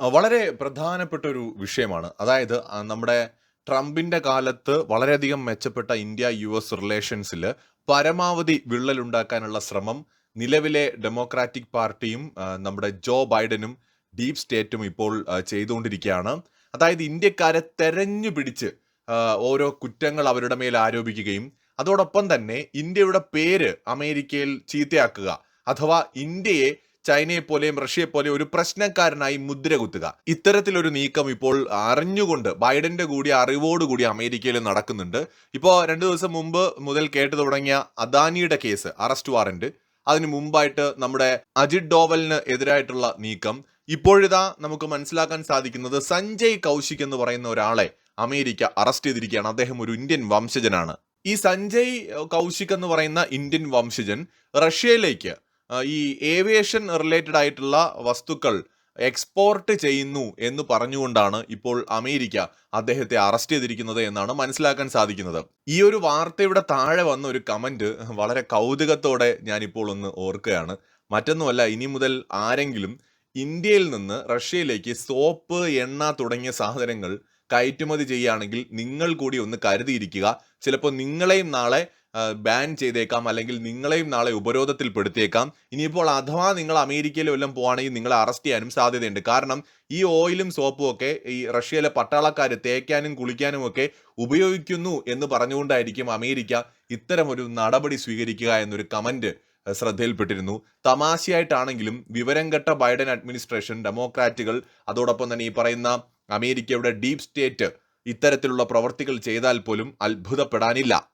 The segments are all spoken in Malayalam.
വളരെ പ്രധാനപ്പെട്ട ഒരു വിഷയമാണ്. അതായത് നമ്മുടെ ട്രംപിന്റെ കാലത്ത് വളരെയധികം മെച്ചപ്പെട്ട ഇന്ത്യ യു എസ് റിലേഷൻസിൽ പരമാവധി വിള്ളലുണ്ടാക്കാനുള്ള ശ്രമം നിലവിലെ ഡെമോക്രാറ്റിക് പാർട്ടിയും നമ്മുടെ ജോ ബൈഡനും ഡീപ് സ്റ്റേറ്റും ഇപ്പോൾ ചെയ്തുകൊണ്ടിരിക്കുകയാണ്. അതായത് ഇന്ത്യക്കാരെ തെരഞ്ഞു പിടിച്ച് ഓരോ കുറ്റങ്ങൾ അവരുടെ മേൽ ആരോപിക്കുകയും അതോടൊപ്പം തന്നെ ഇന്ത്യയുടെ പേര് അമേരിക്കയിൽ ചീത്തയാക്കുക അഥവാ ഇന്ത്യയെ ചൈനയെ പോലെയും റഷ്യയെ പോലെയും ഒരു പ്രശ്നക്കാരനായി മുദ്ര കുത്തുക. ഇത്തരത്തിലൊരു നീക്കം ഇപ്പോൾ അറിഞ്ഞുകൊണ്ട് ബൈഡന്റെ കൂടി അറിവോടുകൂടി അമേരിക്കയിൽ നടക്കുന്നുണ്ട്. ഇപ്പോൾ രണ്ടു ദിവസം മുമ്പ് മുതൽ കേട്ടു തുടങ്ങിയ അദാനിയുടെ കേസ് അറസ്റ്റ് വാറന്റ് അതിന് മുമ്പായിട്ട് നമ്മുടെ അജിത് ഡോവലിന് എതിരായിട്ടുള്ള നീക്കം. ഇപ്പോഴിതാ നമുക്ക് മനസ്സിലാക്കാൻ സാധിക്കുന്നത് സഞ്ജയ് കൗശിക് എന്ന് പറയുന്ന ഒരാളെ അമേരിക്ക അറസ്റ്റ് ചെയ്തിരിക്കുകയാണ്. അദ്ദേഹം ഒരു ഇന്ത്യൻ വംശജനാണ്. ഈ സഞ്ജയ് കൗശിക് എന്ന് പറയുന്ന ഇന്ത്യൻ വംശജൻ റഷ്യയിലേക്ക് ഈ ഏവിയേഷൻ റിലേറ്റഡ് ആയിട്ടുള്ള വസ്തുക്കൾ എക്സ്പോർട്ട് ചെയ്യുന്നു എന്ന് പറഞ്ഞുകൊണ്ടാണ് ഇപ്പോൾ അമേരിക്ക അദ്ദേഹത്തെ അറസ്റ്റ് ചെയ്തിരിക്കുന്നത് എന്നാണ് മനസ്സിലാക്കാൻ സാധിക്കുന്നത്. ഈ ഒരു വാർത്തയുടെ താഴെ വന്ന ഒരു കമന്റ് വളരെ കൗതുകത്തോടെ ഞാനിപ്പോൾ ഒന്ന് ഓർക്കുകയാണ്. മറ്റൊന്നുമല്ല ഇനി മുതൽ ആരെങ്കിലും ഇന്ത്യയിൽ നിന്ന് റഷ്യയിലേക്ക് സോപ്പ് എണ്ണ തുടങ്ങിയ സാധനങ്ങൾ കയറ്റുമതി ചെയ്യുകയാണെങ്കിൽ നിങ്ങൾ കൂടി ഒന്ന് കരുതിയിരിക്കുക. ചിലപ്പോൾ നിങ്ങളെയും നാളെ ബാൻ ചെയ്തേക്കാം അല്ലെങ്കിൽ നിങ്ങളെയും നാളെ ഉപരോധത്തിൽപ്പെടുത്തിയേക്കാം. ഇനിയിപ്പോൾ അഥവാ നിങ്ങൾ അമേരിക്കയിൽ വല്ലതും പോവാണെങ്കിൽ നിങ്ങളെ അറസ്റ്റ് ചെയ്യാനും സാധ്യതയുണ്ട്. കാരണം ഈ ഓയിലും സോപ്പും ഒക്കെ ഈ റഷ്യയിലെ പട്ടാളക്കാർ തേക്കാനും കുളിക്കാനും ഒക്കെ ഉപയോഗിക്കുന്നു എന്ന് പറഞ്ഞുകൊണ്ടായിരിക്കും അമേരിക്ക ഇത്തരം ഒരു നടപടി സ്വീകരിക്കുക എന്നൊരു കമന്റ് ശ്രദ്ധയിൽപ്പെട്ടിരുന്നു. തമാശയായിട്ടാണെങ്കിലും വിവരം കെട്ട ബൈഡൻ അഡ്മിനിസ്ട്രേഷൻ ഡെമോക്രാറ്റുകൾ അതോടൊപ്പം തന്നെ ഈ പറയുന്ന അമേരിക്കയുടെ ഡീപ് സ്റ്റേറ്റ് ഇത്തരത്തിലുള്ള പ്രവർത്തികൾ ചെയ്താൽ പോലും അത്ഭുതപ്പെടാനില്ല.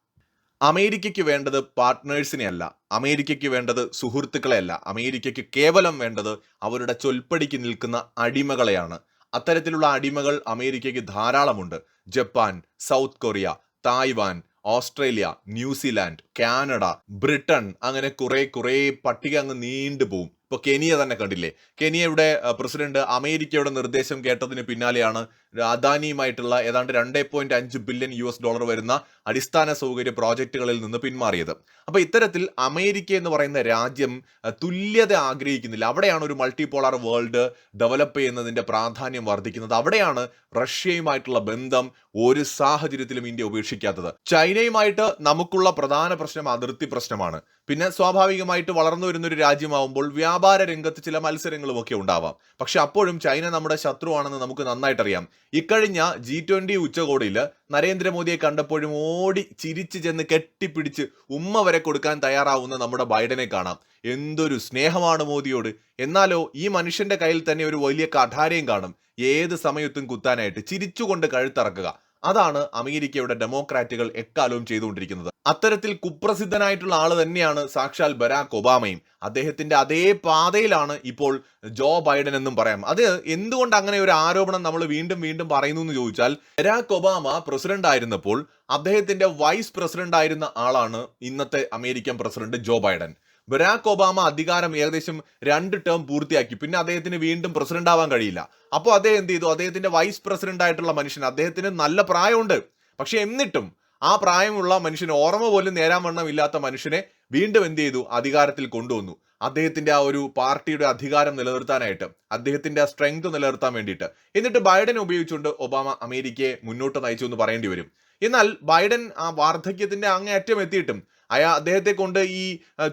അമേരിക്കയ്ക്ക് വേണ്ടത് പാർട്ട്നേഴ്സിനെ അല്ല അമേരിക്കയ്ക്ക് വേണ്ടത് സുഹൃത്തുക്കളെയല്ല അമേരിക്കയ്ക്ക് കേവലം വേണ്ടത് അവരുടെ ചൊൽപ്പടിക്ക് നിൽക്കുന്ന അടിമകളെയാണ്. അത്തരത്തിലുള്ള അടിമകൾ അമേരിക്കയ്ക്ക് ധാരാളമുണ്ട്. Japan South Korea Taiwan Australia New Zealand Canada Britain അങ്ങനെ കുറെ കുറെ പട്ടിക അങ്ങ് നീണ്ടു പോവും. ഇപ്പൊ കെനിയ തന്നെ കണ്ടില്ലേ? കെനിയയുടെ പ്രസിഡന്റ് അമേരിക്കയുടെ നിർദ്ദേശം കേട്ടതിന് പിന്നാലെയാണ് അദാനിയുമായിട്ടുള്ള ഏതാണ്ട് രണ്ടേ പോയിന്റ് അഞ്ച് ബില്യൺ യു എസ് ഡോളർ വരുന്ന അടിസ്ഥാന സൗകര്യ പ്രോജക്റ്റുകളിൽ നിന്ന് പിന്മാറിയത്. അപ്പൊ ഇത്തരത്തിൽ അമേരിക്ക എന്ന് പറയുന്ന രാജ്യം തുല്യത ആഗ്രഹിക്കുന്നില്ല. അവിടെയാണ് ഒരു മൾട്ടിപോളാർ വേൾഡ് ഡെവലപ്പ് ചെയ്യുന്നതിന്റെ പ്രാധാന്യം വർദ്ധിക്കുന്നത്. അവിടെയാണ് റഷ്യയുമായിട്ടുള്ള ബന്ധം ഒരു സാഹചര്യത്തിലും ഇന്ത്യ ഉപേക്ഷിക്കാത്തത്. ചൈനയുമായിട്ട് നമുക്കുള്ള പ്രധാന പ്രശ്നം അതിർത്തി പ്രശ്നമാണ്. പിന്നെ സ്വാഭാവികമായിട്ട് വളർന്നു വരുന്ന ഒരു രാജ്യമാവുമ്പോൾ വ്യാപാര രംഗത്ത് ചില മത്സരങ്ങളും ഒക്കെ ഉണ്ടാവാം. പക്ഷെ അപ്പോഴും ചൈന നമ്മുടെ ശത്രുവാണെന്ന് നമുക്ക് നന്നായിട്ട് അറിയാം ഇക്കഴിഞ്ഞ ജി ട്വന്റി ഉച്ചകോടിയിൽ നരേന്ദ്രമോദിയെ കണ്ടപ്പോഴും ഓടി ചിരിച്ചു ചെന്ന് കെട്ടിപ്പിടിച്ച് ഉമ്മ വരെ കൊടുക്കാൻ തയ്യാറാവുന്ന നമ്മുടെ ബൈഡനെ കാണാം. എന്തൊരു സ്നേഹമാണ് മോദിയോട്. എന്നാലോ ഈ മനുഷ്യന്റെ കയ്യിൽ തന്നെ ഒരു വലിയ കഠാരയും കാണും. ഏത് സമയത്തും കുത്താനായിട്ട് ചിരിച്ചുകൊണ്ട് കഴുത്തറക്കുക. അതാണ് അമേരിക്കയുടെ ഡെമോക്രാറ്റുകൾ എക്കാലവും ചെയ്തുകൊണ്ടിരിക്കുന്നത്. അത്തരത്തിൽ കുപ്രസിദ്ധനായിട്ടുള്ള ആൾ തന്നെയാണ് സാക്ഷാൽ ബരാക് ഒബാമയും. അദ്ദേഹത്തിന്റെ അതേ പാതയിലാണ് ഇപ്പോൾ ജോ ബൈഡൻ എന്നും പറയാം. അത് എന്തുകൊണ്ട് അങ്ങനെ ഒരു ആരോപണം നമ്മൾ വീണ്ടും വീണ്ടും പറയുന്നു എന്ന് ചോദിച്ചാൽ ബരാക് ഒബാമ പ്രസിഡന്റ് ആയിരുന്നപ്പോൾ അദ്ദേഹത്തിന്റെ വൈസ് പ്രസിഡന്റ് ആയിരുന്ന ആളാണ് ഇന്നത്തെ American president Joe Biden. Barack Obama അധികാരം ഏകദേശം രണ്ട് ടേം പൂർത്തിയാക്കി. പിന്നെ അദ്ദേഹത്തിന് വീണ്ടും പ്രസിഡന്റ് ആവാൻ കഴിയില്ല. അപ്പോൾ അദ്ദേഹം എന്ത് ചെയ്തു? അദ്ദേഹത്തിന്റെ വൈസ് പ്രസിഡന്റ് ആയിട്ടുള്ള മനുഷ്യൻ അദ്ദേഹത്തിന് നല്ല പ്രായമുണ്ട്. പക്ഷെ എന്നിട്ടും ആ പ്രായമുള്ള മനുഷ്യന് ഓർമ്മ പോലും നേരാൻ വണ്ണം ഇല്ലാത്ത മനുഷ്യനെ വീണ്ടും എന്ത് ചെയ്തു? അധികാരത്തിൽ കൊണ്ടുവന്നു. അദ്ദേഹത്തിന്റെ ആ ഒരു പാർട്ടിയുടെ അധികാരം നിലനിർത്താനായിട്ട് അദ്ദേഹത്തിന്റെ ആ സ്ട്രെങ്ത് നിലനിർത്താൻ വേണ്ടിയിട്ട്. എന്നിട്ട് ബൈഡൻ ഉപയോഗിച്ചുകൊണ്ട് ഒബാമ അമേരിക്കയെ മുന്നോട്ട് നയിച്ചു എന്ന് പറയേണ്ടി വരും. എന്നാൽ ബൈഡൻ ആ വാർദ്ധക്യത്തിന്റെ അങ്ങേയറ്റം എത്തിയിട്ടും അയാ അദ്ദേഹത്തെ കൊണ്ട് ഈ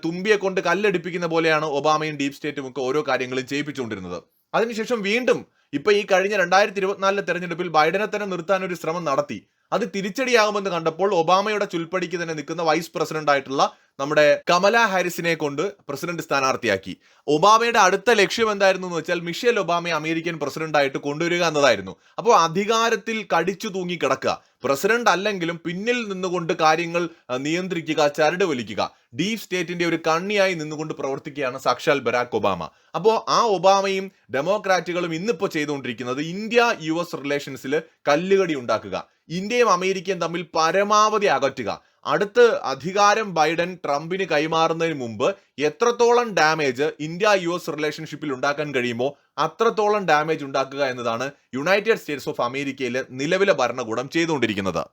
തുമ്പിയെ കൊണ്ട് കല്ലെടുപ്പിക്കുന്ന പോലെയാണ് ഒബാമയും ഡീപ് സ്റ്റേറ്റും ഒക്കെ ഓരോ കാര്യങ്ങളും ചെയ്യിപ്പിച്ചുകൊണ്ടിരുന്നത്. അതിനുശേഷം വീണ്ടും ഇപ്പൊ ഈ കഴിഞ്ഞ രണ്ടായിരത്തി ഇരുപത്തിനാലിലെ തെരഞ്ഞെടുപ്പിൽ ബൈഡനെ തന്നെ നിർത്താൻ ഒരു ശ്രമം നടത്തി. അത് തിരിച്ചടിയാകുമെന്ന് കണ്ടപ്പോൾ ഒബാമയുടെ ചുൽപ്പടിക്ക് തന്നെ നിൽക്കുന്ന വൈസ് പ്രസിഡന്റ് ആയിട്ടുള്ള നമ്മുടെ കമല ഹാരിസിനെ കൊണ്ട് പ്രസിഡന്റ് സ്ഥാനാർത്ഥിയാക്കി. ഒബാമയുടെ അടുത്ത ലക്ഷ്യം എന്തായിരുന്നു എന്ന് വെച്ചാൽ മിഷേൽ ഒബാമയെ അമേരിക്കൻ പ്രസിഡന്റായിട്ട് കൊണ്ടുവരിക എന്നതായിരുന്നു. അപ്പോൾ അധികാരത്തിൽ കടിച്ചു തൂങ്ങി കിടക്കുക. പ്രസിഡന്റ് അല്ലെങ്കിലും പിന്നിൽ നിന്നുകൊണ്ട് കാര്യങ്ങൾ നിയന്ത്രിക്കുക ചരട് വലിക്കുക. ഡീപ് സ്റ്റേറ്റിന്റെ ഒരു കണ്ണിയായി നിന്നുകൊണ്ട് പ്രവർത്തിക്കുകയാണ് സാക്ഷാൽ ബരാക് ഒബാമ. അപ്പോൾ ആ ഒബാമയും ഡെമോക്രാറ്റുകളും ഇന്നിപ്പോൾ ചെയ്തുകൊണ്ടിരിക്കുന്നത് ഇന്ത്യ യു എസ് റിലേഷൻസിൽ കല്ലുകടി ഉണ്ടാക്കുക. ഇന്ത്യയും അമേരിക്കയും തമ്മിൽ പരമാവധി അകറ്റുക. അടുത്ത് അധികാരം ബൈഡൻ ട്രംപിന് കൈമാറുന്നതിന് മുമ്പ് എത്രത്തോളം ഡാമേജ് ഇന്ത്യ യു എസ് റിലേഷൻഷിപ്പിൽ ഉണ്ടാക്കാൻ കഴിയുമോ അത്രത്തോളം ഡാമേജ് ഉണ്ടാക്കുക എന്നതാണ് യുണൈറ്റഡ് സ്റ്റേറ്റ്സ് ഓഫ് അമേരിക്കയിലെ നിലവിലെ ഭരണകൂടം ചെയ്തുകൊണ്ടിരിക്കുന്നത്.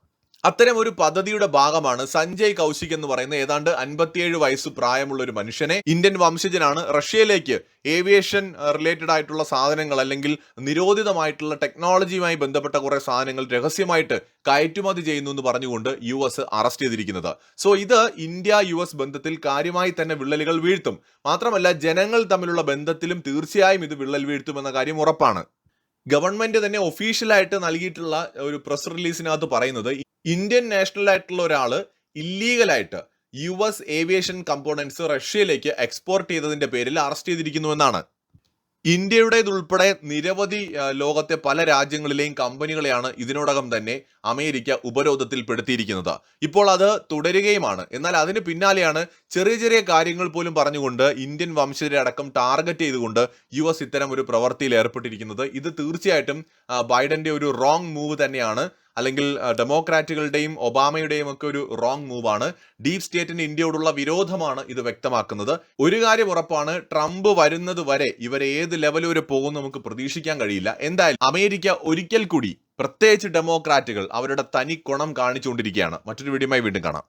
അത്തരം ഒരു പദ്ധതിയുടെ ഭാഗമാണ് സഞ്ജയ് കൗശിക് എന്ന് പറയുന്ന ഏതാണ്ട് അൻപത്തിയേഴ് വയസ്സ് പ്രായമുള്ള ഒരു മനുഷ്യനെ ഇന്ത്യൻ വംശജനാണ് റഷ്യയിലേക്ക് ഏവിയേഷൻ റിലേറ്റഡ് ആയിട്ടുള്ള സാധനങ്ങൾ അല്ലെങ്കിൽ നിരോധിതമായിട്ടുള്ള ടെക്നോളജിയുമായി ബന്ധപ്പെട്ട കുറെ സാധനങ്ങൾ രഹസ്യമായിട്ട് കയറ്റുമതി ചെയ്യുന്നു എന്ന് പറഞ്ഞുകൊണ്ട് യു എസ് അറസ്റ്റ് ചെയ്തിരിക്കുന്നത്. സോ ഇത് ഇന്ത്യ യു എസ് ബന്ധത്തിൽ കാര്യമായി തന്നെ വിള്ളലുകൾ വീഴ്ത്തും. മാത്രമല്ല ജനങ്ങൾ തമ്മിലുള്ള ബന്ധത്തിലും തീർച്ചയായും ഇത് വിള്ളൽ വീഴ്ത്തുമെന്ന കാര്യം ഉറപ്പാണ്. ഗവൺമെന്റ് തന്നെ ഒഫീഷ്യലായിട്ട് നൽകിയിട്ടുള്ള ഒരു പ്രസ് റിലീസിനകത്ത് പറയുന്നത് ഇന്ത്യൻ നാഷണൽ ആയിട്ടുള്ള ഒരാൾ ഇല്ലീഗലായിട്ട് യു എസ് ഏവിയേഷൻ കമ്പോണൻസ് റഷ്യയിലേക്ക് എക്സ്പോർട്ട് ചെയ്തതിന്റെ പേരിൽ അറസ്റ്റ് ചെയ്തിരിക്കുന്നുവെന്നാണ് ഇന്ത്യയുടേതുൾപ്പെടെ നിരവധി ലോകത്തെ പല രാജ്യങ്ങളിലെയും കമ്പനികളെയാണ് ഇതിനോടകം തന്നെ അമേരിക്ക ഉപരോധത്തിൽ പെടുത്തിയിരിക്കുന്നത് ഇപ്പോൾ അത് തുടരുകയുമാണ്. എന്നാൽ അതിന് പിന്നാലെയാണ് ചെറിയ ചെറിയ കാര്യങ്ങൾ പോലും പറഞ്ഞുകൊണ്ട് ഇന്ത്യൻ വംശജരെ അടക്കം ടാർഗറ്റ് ചെയ്തുകൊണ്ട് യു എസ് ഇത്തരം ഒരു പ്രവൃത്തിയിൽ ഏർപ്പെട്ടിരിക്കുന്നത്. ഇത് തീർച്ചയായിട്ടും ബൈഡന്റെ ഒരു റോങ് മൂവ് തന്നെയാണ്. അല്ലെങ്കിൽ ഡെമോക്രാറ്റുകളുടെയും ഒബാമയുടെയും ഒക്കെ ഒരു റോങ് മൂവാണ്. ഡീപ് സ്റ്റേറ്റിന് ഇന്ത്യയോടുള്ള വിരോധമാണ് ഇത് വ്യക്തമാക്കുന്നത്. ഒരു കാര്യം ഉറപ്പാണ് ട്രംപ് വരുന്നത് വരെ ഇവർ ഏത് ലെവൽ വരെ പോകും നമുക്ക് പ്രതീക്ഷിക്കാൻ കഴിയില്ല. എന്തായാലും അമേരിക്ക ഒരിക്കൽ കൂടി പ്രത്യേകിച്ച് ഡെമോക്രാറ്റുകൾ അവരുടെ തനി കുണം കാണിച്ചുകൊണ്ടിരിക്കുകയാണ്. മറ്റൊരു വീഡിയോയുമായി വീണ്ടും കാണാം.